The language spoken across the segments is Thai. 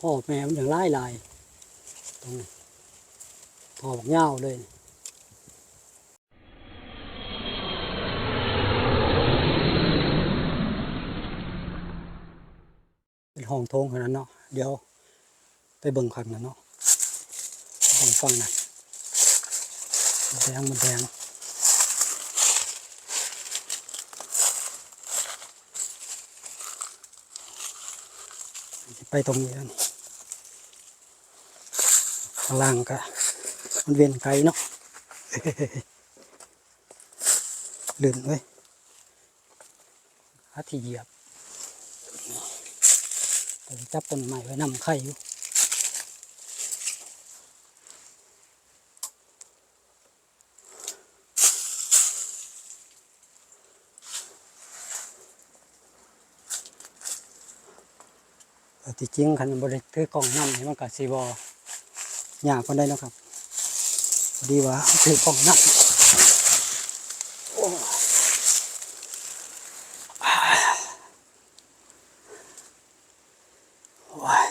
พ่อแม่มันอย่างไล่ลายตรงนี้พอบอกเงาเลยเป็นห้องโถงขนาดเนาะเดี๋ยวไปเบิ่งข้างนั้นเนาะห้องฟังนะมันแดงมันแดงไปตรงนี้แล้วนี่ ข้างล่างก็มันเวียนไกลเนาะลื่นไว้ยหาที่เหยียบจับต้นไม้ไว้นำไข่อยู่ต่ที่จริงคันบริถือกล่องน้ำนี่มันก็สีบอ ยากคนได้นาะครับดีว่าถือกล่องน้ำโอ้ย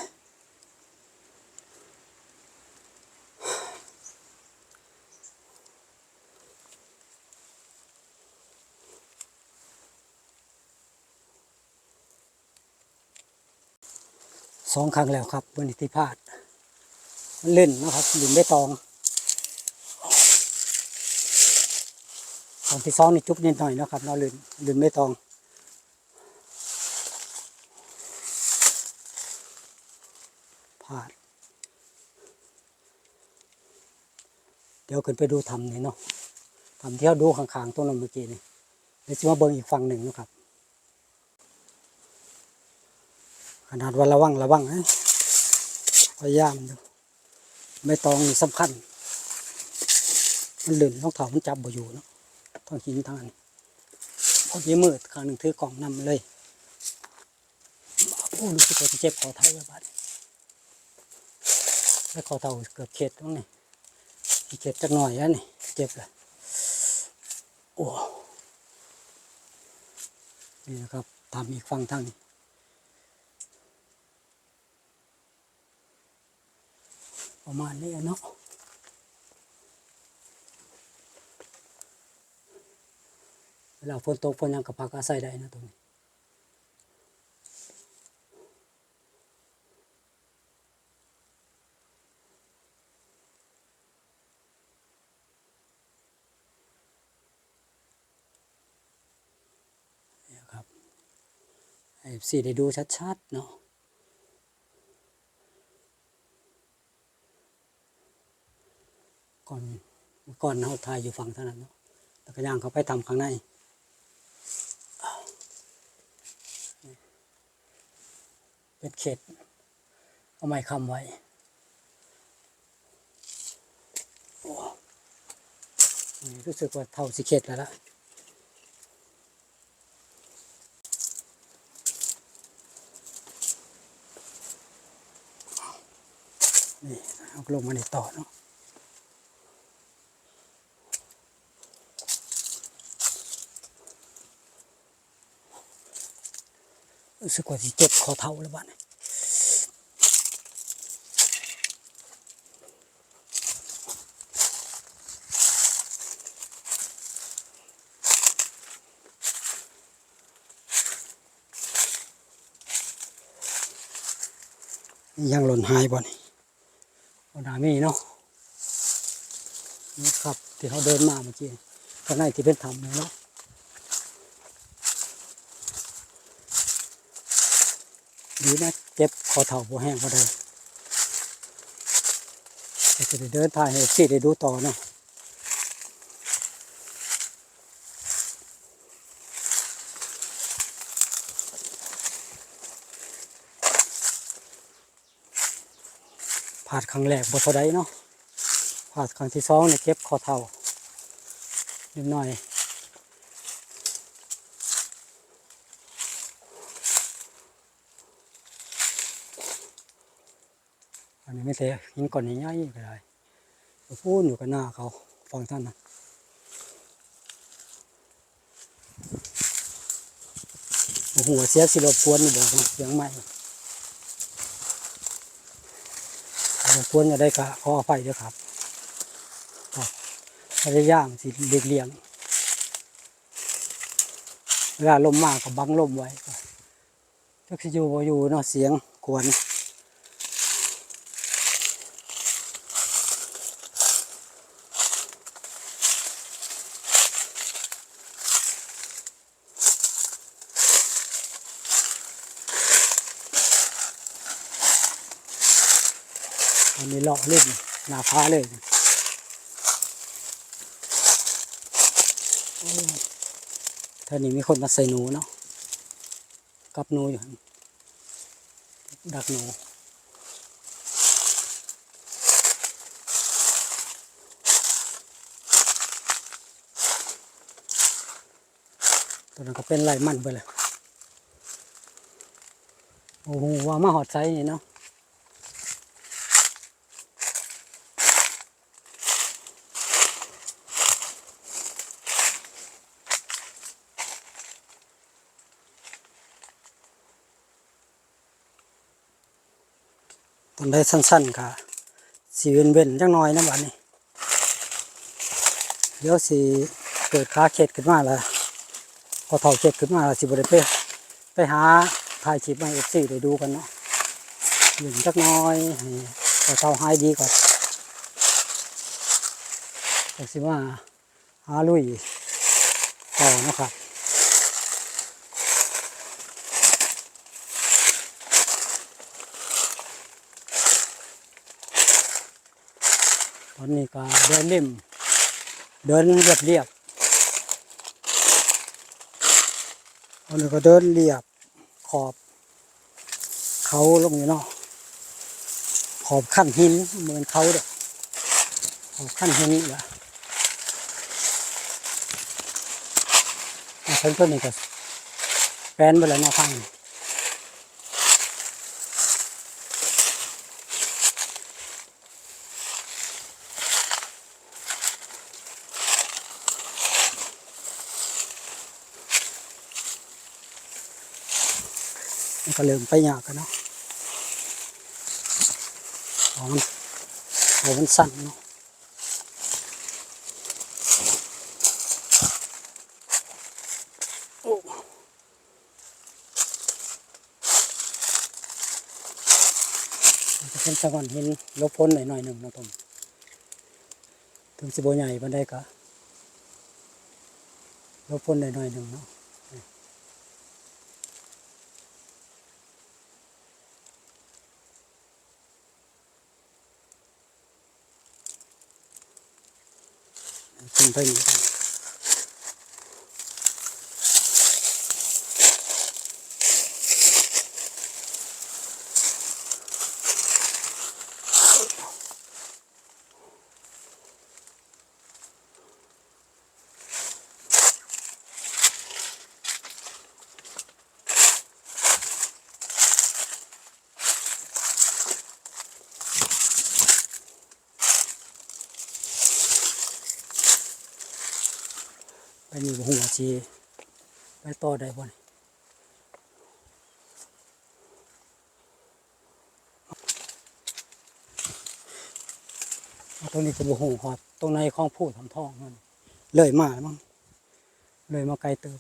สองครั้งแล้วครับวันนี้ที่พลาดมัน เล่นนะครับหลุมได้ตองตอนที่สองนี่จุบนิดหน่อยนะครับเราลืมลืมไม่ตองพลาดเดี๋ยวขึ้นไปดูทำนี่เนาะทำเที่เราดูข้างๆต้นนั้นเมื่อกี้นี่เดี๋ยวจะมาเบิ่งอีกฝั่งหนึ่งนะครับขนาดว่าระวังระวังนะพยายามดู ไม่ต้องนี่สำคัญ มันลื่นต้องถามันจับบ่อยู่เนาะต้องหินทางนี้พอดีมืดข้างหนึ่งถือกล่องนำเลยโอ้รู้สึกว่าเจ็บคอเท้าแล้วบาดนี้แล้วคอเท้าเกือบเข็ดตรงนี้เข็ดจักหน่อยแล้วนี่เจ็บเลยโอ้นี่นะครับทำอีกฝั่งทางนี้ ประมาณนี้เนาะเวลาฝนตกฝนยังกับพักอาศัยได้นะตรงนี้เนี่ยครับไอ้สีได้ดูชัดๆเนาะ ก่อนก่อนเราถ่ายอยู่ฝั่งเท่านั้นเนาะแล้วก็ย่างเขาไปทำข้างในเป็นเขตเอาไม้คำไว้โอ้นี่รู้สึกว่าเท่าสิเขตแล้วล่ะนี่เอาลงมาในต่อเนาะ รู้สึกว่าสิเจ็บคอเท้าแล้วบ้านยังหล่นหายบ่นี่บ่นามีเนาะนี่ครับ ที่เขาเดินมาเมื่อกี้ข้างในที่เป็นถ้ำเนาะ ดีนะเจ็บคอเท้าบ่แห้งก็ได้จะได้เดินทางให้สิได้ดูต่อเนาะผ่าดครั้งแรกบ่เท่าใดเนาะผ่าดครั้งที่สองเนี่ยเจ็บคอเท้านิดหน่อย นี่ไม่เสียหินก่อนใหญ่ๆก็ได้พูนอยู่กันหน้าเขาฟังท่านนะโอ้โหเสียสิรบกวนอยู่บอกเสียงใหม่รบกวนจะได้กะขออภัยด้วยครับพยายามสิเลีกเลี่ยงเวลาลมมากก็บังลมไว้ก็จักสิอยู่บ่อยู่เนาะเสียงกวน อันนี้ เล่นหนาฟ้าเลยท่านี้มีคนมาใส่หนูเนาะกับหนูอยู่ ดักหนูตัวนั้นก็เป็นไรมันไปเลยโอ้โหว่ามาหอดไซนี่เนาะ ตอนได้สั้นๆค่ะสีเว้นเว้นจังน้อยนะบัดนี้เดี๋ยวสิเกิดขาเข็ดขึ้นมาแล้วพอเท่าเข็ดขึ้นมาล้วสิบริเปไปหาถ่ายคลิปมาเอฟซีได้ดูกันเนาะหยุดจักน้อยให้พอเท่าหายดีก่อนแต่สิว่าหาลุยต่อเนาะครับ ตอนนี้ก็เดินเล่ม เดินเรียบเรียบตอนนี้ก็เดินเรียบขอบ เขาลงอยู่เนาะขอบขั้นหินเหมือนเขาเด้อขอบขั้นหินนี่แหละอะเพิ่นต้นนี่ก็แปลนไปแล้วเนาะพัง ก็เริ่มไปยากกันเนาะอ๋อมันอ๋อมันสั่นเนาะโอ้มันจะเป็นสะก่อนเห็นลบพ้นหน่อยหน่อยหนึ่งนะผมถึงสิบใหญ่บันไดก็ลบพ้นหน่อยหน่อยหนึ่งเนาะ ขึ้นไป ชีไปต่อได้บ่นตรงนี้ก็บ่หูหอดตรงในคลองพูดทำทองมันเลยมาแล้วมั้งเลยมาไกลเติบ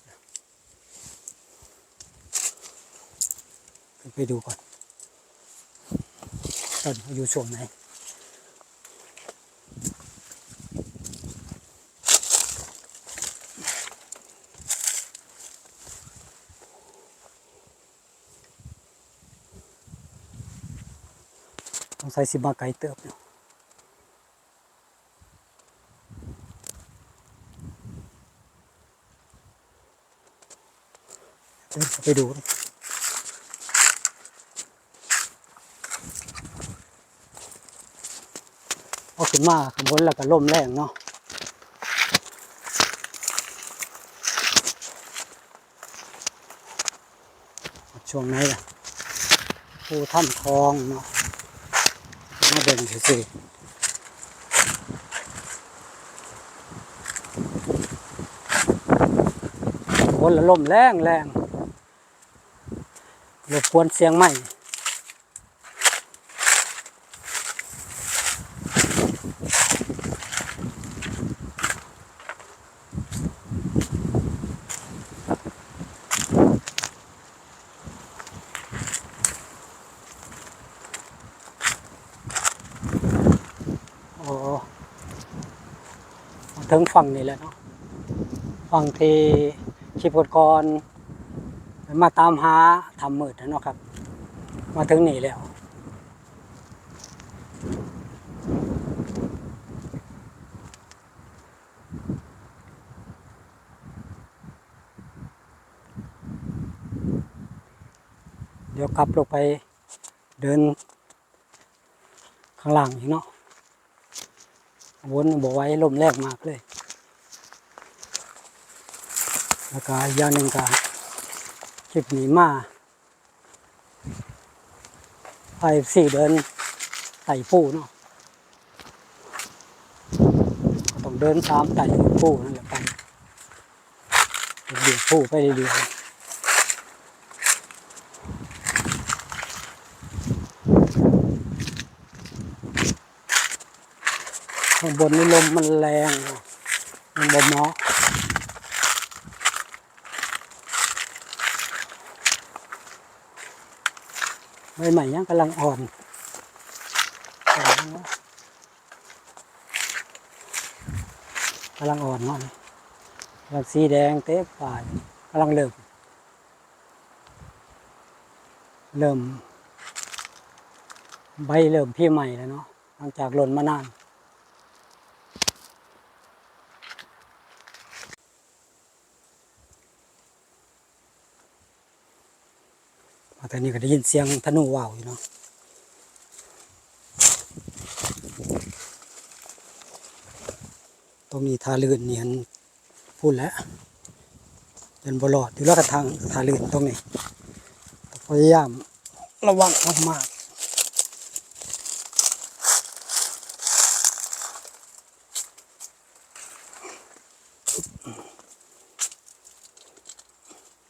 ไปดูก่อนต้นอยู่ช่วงไหน ใส่สิมาไกลเติบอยู่เดินเขาไปดูพอขึ้นมาข้างบนแล้วก็ลมแรงเนาะช่วงไหนล่ะภูถ้ำทองเนาะ มาเบิ่งสิคนละลมแรงแรงรบกวนเสียงใหม่ ถึงฝั่งนี่แหละเนาะฝั่งที่คลิปก่อนมาตามหาทำมืดนะเนาะครับ มาถึงนี่แล้วเดี๋ยวกลับลงไปเดินข้างล่างอีกเนาะ วนบอกไว้ลมแรกมากเลย แล้วก็ยาหนึ่งก็คลิปนี้มาไปสี่เดินไต่ปูเนาะต้องเดินตามไต่ปูนั่นแหละไปเดี๋ยวปูไปเรื่อยๆข้าง บนนี่ลมมันแรงมันบ่เหมาะใบใหม่ยังกำลังอ่อนกำลังอ่อนมันกำลังสีแดงเต๊ป่ายกำลังเริ่ม เริ่ม ใบเริ่มพี่ใหม่แล้วเนาะหลังจากหล่นมานาน มาตอนนี้ก็ได้ยินเสียงธนูว่าวอยู่เนาะตรงนี้ทาลื่นเนียนพูดแล้วยันบลอดอยู่แล้วกระทางทาลื่นตรงนี้พยายามระวังมากๆ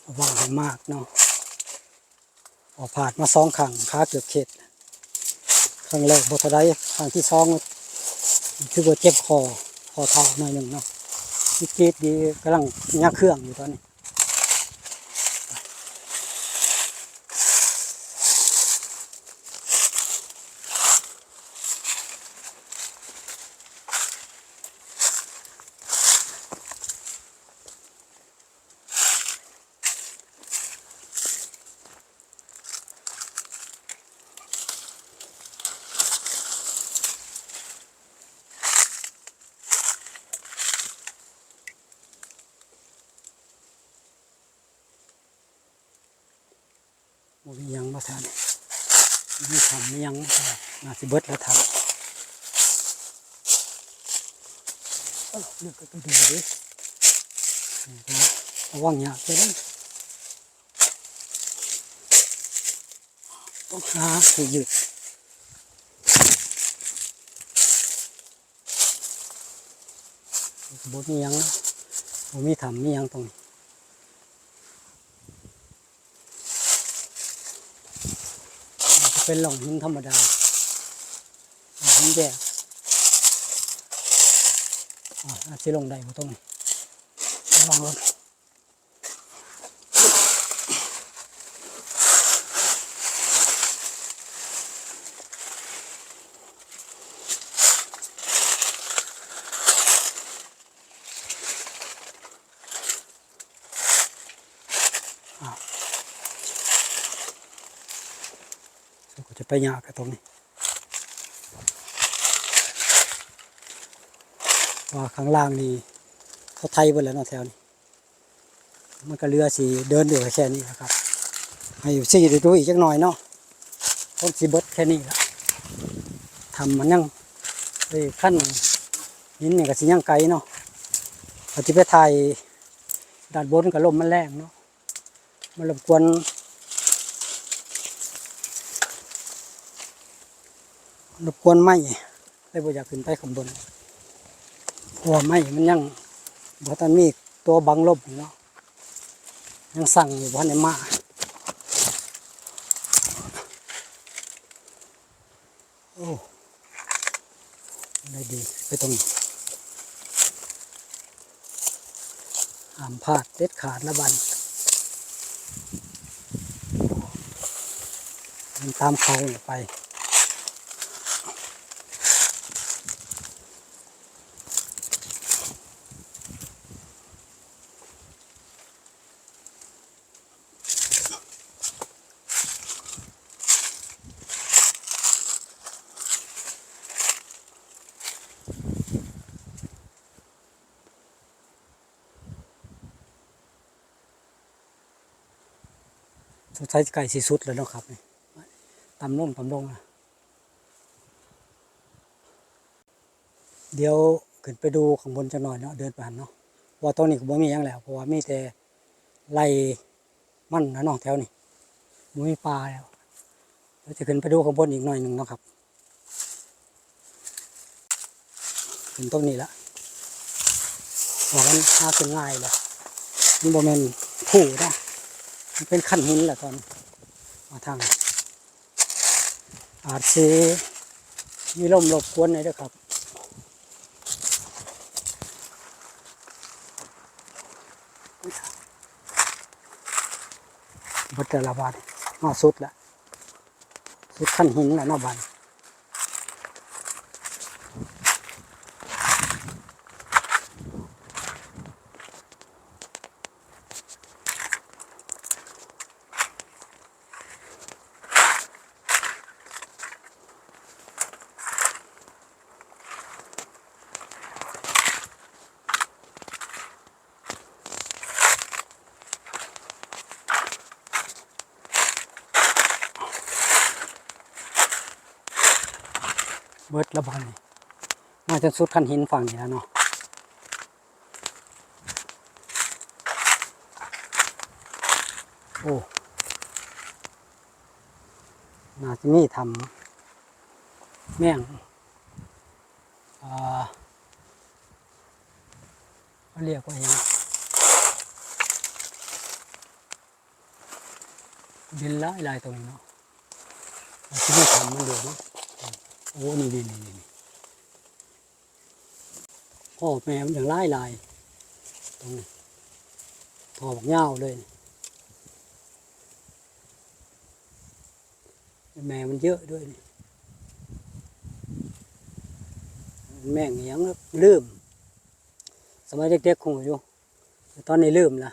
ระวังให้มากเนาะ ออกผ่านมาสองครั้งขาเกือบเข็ดครั้งแรกบทได้ครั้งที่สองคือว่าเจ็บคอคอเท้าหน่อยหนึ่งเนาะที่กรีดดีกำลังยักเครื่องอยู่ตอนนี้าทานไม่ทำไม่ยังน่าสิเบิดแล้วทำเอ้าเลือกก็ต้องดูดิระวังยากไปเลยต้องหาให้หยุดบดมียังนะบ่มีทำมียังตรงนี้ มันจะ เป็นหล่องหินธรรมดาหินแยกอาจจะลงได้บ่ตรงนี้ระวังรถ ไปยากกับตรงนี้ว่าข้างล่างนี่เขาไทยไปแล้วเนาะแถวนี้มันก็เรือสีเดินอยู่แค่นี้นะครับ ให้อยู่สี่ดูอีกจักหน่อยเนาะต้นสีบดแค่นี้ละทำมันยังไปขั้นหินนี่ก็สิยังไกลเนาะเราจะไปถ่ายด้านบนกับลมมันแรงเนาะมันรบกวน รบกวนไหมเลยบ่อยากขึ้นไปข้างบนเพราะว่าไหมมันยังบ่ทันมีตัวบังลมเนาะยังสั่งอยู่บ่ทันได้มาโอ้ได้ดีไปตรงนี้ห้ามพลาดเด็ดขาดละบันตามเขาไป อ สงสัยไก่สีสุดแล้วเนาะครับนี่ตำลงตำลงนะเดี๋ยวขึ้นไปดูข้างบนจะหน่อยเนาะเดินไปหันเนาะว่าตรงนี้ก็บ่มีหยังแล้วเพราะว่ามีแต่ไร่มันนะเนาะแถวนี้บ่มีปลาแล้วเดี๋ยวจะขึ้นไปดูข้างบนอีกหน่อยหนึ่งเนาะครับถึงตรงนี้ละว่ามันหาเป็นง่ายแล้วนี่บ่แม่นผู้นะ เป็นขั้นหินแหละตอนมาทาง อาจสีมีลมรบกวนหน่อยด้วยครับบัดแต่ละบานมาสุดละสุดขั้นหินแล้วนอบาน เบิดละบานนี่มาจนสุดขันหินฝั่งนี้แล้วเนาะโอ้น่าจะมีทำแม่งเขาเรียกว่าหยังดินละลายตรงนี้เนาะน่าจะมีทำมันเดือดเนาะ โอ้นี่นี่นี่นี่พ่อแม่มันอย่างไล่ลายตรงนี้ทอบักเงาเลย แม่มันเยอะด้วยนี่แม่งเหี้ยังลืม สมัยเด็กๆคงอยู่แต่ตอนนี้ลืมละ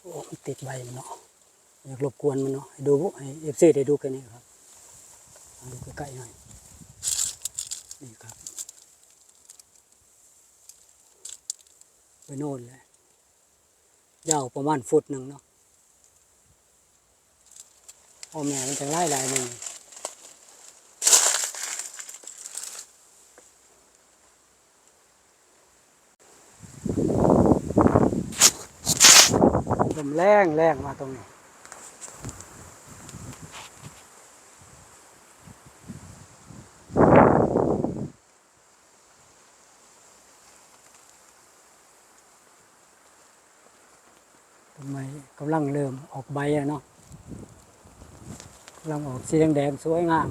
โอ้มัน ติดใบมันเนาะอยากรบกวนมันเนาะให้ดูบุให้เอฟซีได้ดูกันนี้ครับดูใกล้ๆหน่อยนี่ครับไปโน่นเลยยาวประมาณฟุตหนึ่งเนาะพ่อแม่มันจะไล่ลายหนึ่ง ลมแรงแรงมาตรงนี้ ต้นไม้กำลังเริ่มออกใบแล้วเนาะกำลังออกสีแดงๆสวยงาม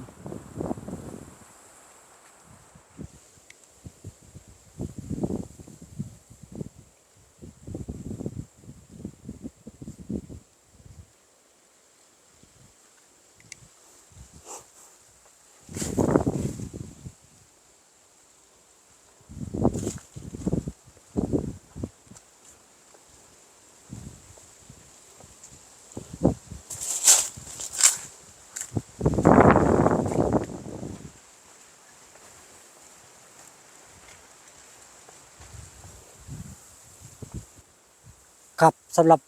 สำหรับ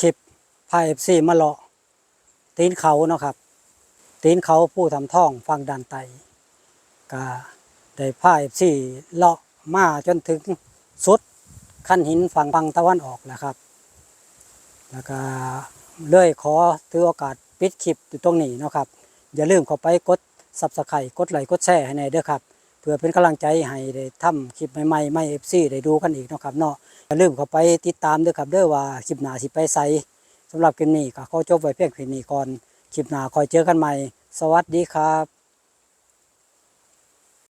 คลิปพายเอฟซีมาเลาะตีนเขาเนาะครับ ตีนเขาผู้ทำท่องฟังดันไตก็ได้พายเอฟซีเลาะมาจนถึงสุดขั้นหินฝั่งฝั่งตะวันออกแล้วครับ แล้วก็เลยขอถือโอกาสปิดคลิปอยู่ตรงนี้เนาะครับ อย่าลืมเข้าไปกดซับสไครต์กดไลค์กดแชร์ให้ในเด้อครับ เพื่อเป็นกำลังใจให้ได้ทำคลิปใหม่ๆไม่เอฟซีได้ดูกันอีกเนาะครับเนาะอย่าลืมเข้าไปติดตามด้วยครับเด้อว่าคลิปหน้าสิไปใส่สำหรับคลิปนี้ก็ขอจบไว้เพียงแค่นี้ก่อนคลิปหน้าคอยเจอกันใหม่ สวัสดีครับ